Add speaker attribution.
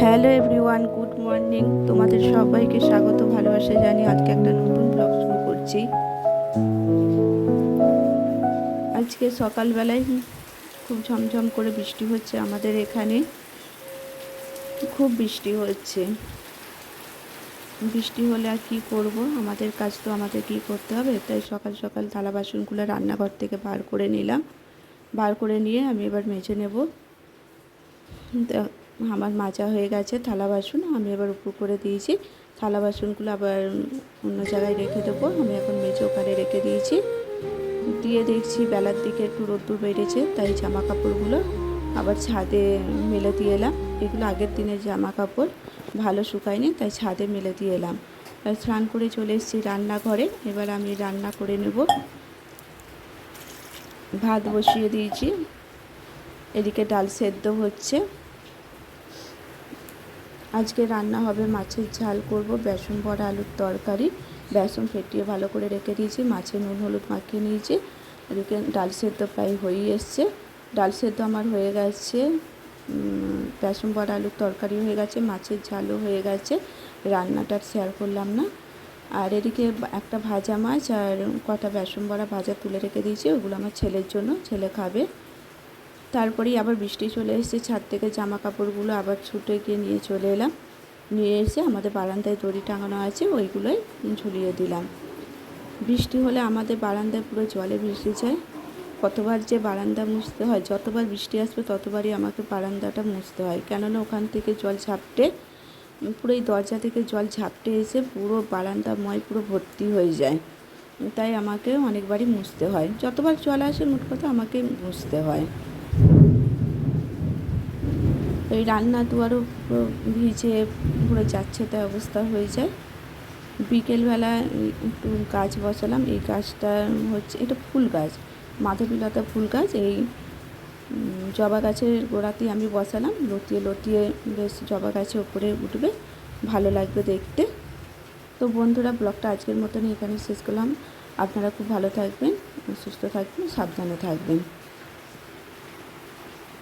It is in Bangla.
Speaker 1: Hello everyone, good morning. তোমাদের সবাইকে স্বাগত, ভালোবাসা জানি আজকে একটা নতুন ব্লগ শুরু করছি। আজকে সকালবেলায় খুব ঝমঝম করে বৃষ্টি হচ্ছে আমাদের এখানে। খুব বৃষ্টি হচ্ছে। বৃষ্টি হলে আর কি করব? আমাদের কাজ তো আমাদের কি করতে হবে, তাই সকাল সকাল থালা বাসনগুলো রান্নাঘর থেকে বার করে নিলাম। বার করে নিয়ে আমি এবার মেজে নেব। আমার মাজা হয়ে গেছে থালা বাসন, আমি এবার উপর করে দিয়েছি। থালা বাসনগুলো আবার অন্য জায়গায় রেখে দেবো, আমি এখন মেজে ওখানে রেখে দিয়েছি। দিয়ে দেখছি বেলার দিকে একটু রোদ্দুর বেড়েছে, তাই জামা কাপড়গুলো আবার ছাদে মেলে দিয়ে এলাম। এগুলো আগের দিনের জামা কাপড়। ভালো শুকায়নি, তাই ছাদে মেলে দিয়ে এলাম। স্নান করে চলে এসেছি রান্নাঘরে। এবার আমি রান্না করে নেব। ভাত বসিয়ে দিয়েছি। এদিকে ডাল সেদ্ধ হচ্ছে। আজকে রান্না হবে মাছের ঝাল করব, বেসন বড়া আলুর তরকারি। বেসন ফেটিয়ে ভালো করে রেখে দিয়েছি। মাছে নুন, হলুদ মাখিয়ে নিয়েছি। এদিকে ডাল সেদ্ধ প্রায় হয়েই এসছে। ডাল সেদ্ধ আমার হয়ে গেছে। বেসন, বড়া আলুর তরকারি হয়ে গেছে, মাছের ঝালও হয়ে গেছে, রান্নাটা শেয়ার করলাম না। আর এদিকে একটা ভাজা মাছ আর কটা বেসন, বড়া ভাজা তুলে রেখে দিয়েছি, ওগুলো আমার ছেলের জন্য, ছেলে খাবে। তারপরেই আবার বৃষ্টি চলে এসেছে, ছাদ থেকে জামা কাপড়গুলো আবার ছুটে গিয়ে নিয়ে চলে এলাম। নিয়ে এসে আমাদের বারান্দায় দড়ি টাঙানো আছে, ওইগুলোই ঝুলিয়ে দিলাম। বৃষ্টি হলে আমাদের বারান্দায় পুরো জলে ভেসে যায়। কতবার যে বারান্দা মুছতে হয়, যতবার বৃষ্টি আসবে ততবারই আমাকে বারান্দাটা মুছতে হয়। কেননা ওখান থেকে জল ঝাপটে, পুরো এই দরজা থেকে জল ঝাপটে এসে পুরো বারান্দাময় পুরো ভর্তি হয়ে যায়। তাই আমাকে অনেকবারই মুছতে হয়। যতবার জল আসে মোট কথা আমাকে মুছতে হয়। এই রান্না দুয়ারও ভিজে পুরো যাচ্ছে তাই অবস্থা হয়ে যায়। বিকেলবেলা একটু গাছ বসালাম। এই গাছটা হচ্ছে, এটা ফুল গাছ। মাধবীলতা ফুল গাছ, এই জবা গাছের গোড়াতেই আমি বসালাম। লতিয়ে লতিয়ে বেশ জবা গাছের ওপরে উঠবে, ভালো লাগবে দেখতে। তো বন্ধুরা, ব্লগটা আজকের মতনই এখানে শেষ করলাম। আপনারা খুব ভালো থাকবেন, সুস্থ থাকবেন, সাবধানে থাকবেন।